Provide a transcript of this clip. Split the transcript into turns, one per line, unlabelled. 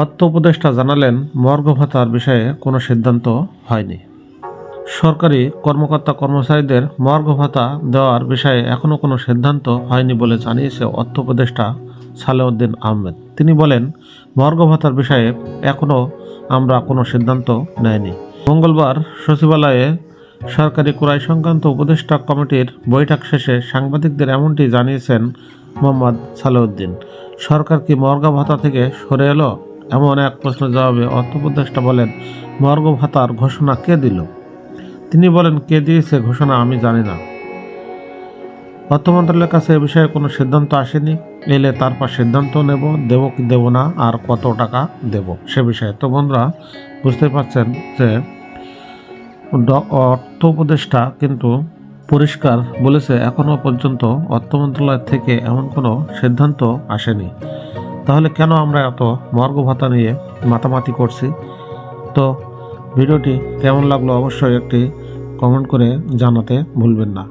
অর্থ উপদেষ্টা জানালেন, মর্গ ভাতার বিষয়ে কোনো সিদ্ধান্ত হয়নি। সরকারি কর্মকর্তা কর্মচারীদের মর্গ ভাতা দেওয়ার বিষয়ে এখনও কোনো সিদ্ধান্ত হয়নি বলে জানিয়েছে অর্থ উপদেষ্টা সালেউদ্দিন আহমেদ। তিনি বলেন, মর্গ ভাতার বিষয়ে এখনও আমরা কোনো সিদ্ধান্ত নেয়নি। মঙ্গলবার সচিবালয়ে সরকারি ক্রয় সংক্রান্ত উপদেষ্টা কমিটির বৈঠক শেষে সাংবাদিকদের এমনটি জানিয়েছেন মোহাম্মদ সালেউদ্দিন। সরকার কি মর্গ ভাতা থেকে সরে এলো? এমন এক প্রশ্ন জবাবে অর্থ উপদেষ্টা বলেন, মর্গ ভাতার ঘোষণা কে দিল? তিনি বলেন, কে দিয়েছে ঘোষণা আমি জানি না। অর্থ কাছে এ বিষয়ে কোনো সিদ্ধান্ত আসেনি। এলে তারপর সিদ্ধান্ত নেব, দেব কি দেব না, আর কত টাকা দেব সে বিষয়ে। তো বন্ধুরা বুঝতে পারছেন যে অর্থ উপদেষ্টা কিন্তু পরিষ্কার বলেছে এখনও পর্যন্ত অর্থ মন্ত্রণালয় থেকে এমন কোনো সিদ্ধান্ত আসেনি। তাহলে কেন আমরা এত মর্গ ভাতা নিয়ে মাতামাতি করছি? তো ভিডিওটি কেমন লাগল অবশ্যই একটি কমেন্ট করে জানাতে ভুলবেন না।